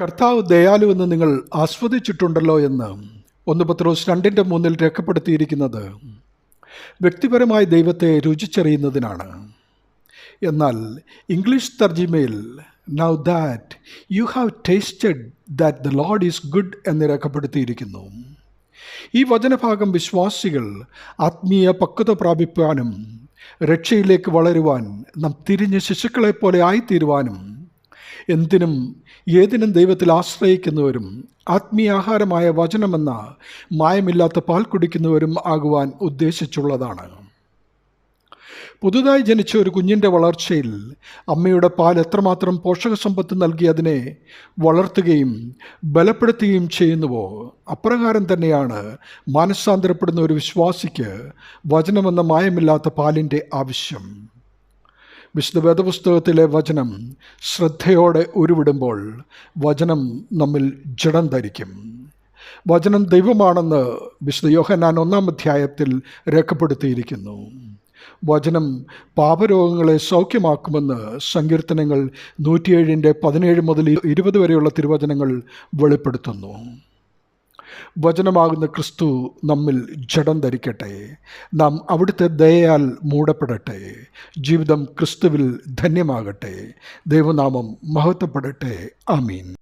കർത്താവ് ദയാലുവെന്ന് നിങ്ങൾ ആസ്വദിച്ചിട്ടുണ്ടല്ലോ എന്ന് ഒന്ന് പത്രോസ് രണ്ടിന്റെ മൂന്നിൽ രേഖപ്പെടുത്തിയിരിക്കുന്നത്. വ്യക്തിപരമായ ദൈവത്തെ രുചിച്ചറിയുന്നതിനാണ്. എന്നാൽ English തർജിമയിൽ now that you have tasted that the Lord is good എന്ന് രേഖപ്പെടുത്തിയിരിക്കുന്നു. ഈ വചനഭാഗം വിശ്വാസികൾ ആത്മീയ പക്വത പ്രാപിപ്പാനും രക്ഷയിലേക്ക് വളരുവാൻ നാം തിരിഞ്ഞ് ശിശുക്കളെപ്പോലെ ആയിത്തീരുവാനും എന്തിനും ഏതിനും ദൈവത്തിൽ ആശ്രയിക്കുന്നവരും ആത്മീയാഹാരമായ വചനമെന്ന മായമില്ലാത്ത പാൽ കുടിക്കുന്നവരും ആകുവാൻ ഉദ്ദേശിച്ചുള്ളതാണ്. പുതുതായി ജനിച്ച ഒരു കുഞ്ഞിന്റെ വളർച്ചയിൽ അമ്മയുടെ പാൽ എത്രമാത്രം പോഷക സമ്പത്ത് നൽകി അതിനെ വളർത്തുകയും ബലപ്പെടുത്തുകയും ചെയ്യുന്നുവോ അപ്രകാരം തന്നെയാണ് മാനസാന്തരപ്പെടുന്ന ഒരു വിശ്വാസിക്ക് വചനമെന്ന മായമില്ലാത്ത പാലിന്റെ ആവശ്യം. വിശുദ്ധ വേദപുസ്തകത്തിലെ വചനം ശ്രദ്ധയോടെ ഉരുവിടുമ്പോൾ വചനം നമ്മിൽ ജഡം ധരിക്കും. വചനം ദൈവമാണെന്ന് വിശുദ്ധ യോഹന്നാൻ ഒന്നാം അധ്യായത്തിൽ രേഖപ്പെടുത്തിയിരിക്കുന്നു. വചനം പാപരോഗങ്ങളെ സൗഖ്യമാക്കുമെന്ന് സങ്കീർത്തനങ്ങൾ നൂറ്റിയേഴിന്റെ പതിനേഴ് മുതൽ ഇരുപത് വരെയുള്ള തിരുവചനങ്ങൾ വെളിപ്പെടുത്തുന്നു. വചനമാകുന്ന ക്രിസ്തു നമ്മിൽ ജഡം ധരിക്കട്ടെ. നാം അവിടുത്തെ ദയയാൽ മൂടപ്പെടട്ടെ. ജീവിതം ക്രിസ്തുവിൽ ധന്യമാകട്ടെ. ദൈവനാമം മഹത്വപ്പെടട്ടെ. ആമീൻ.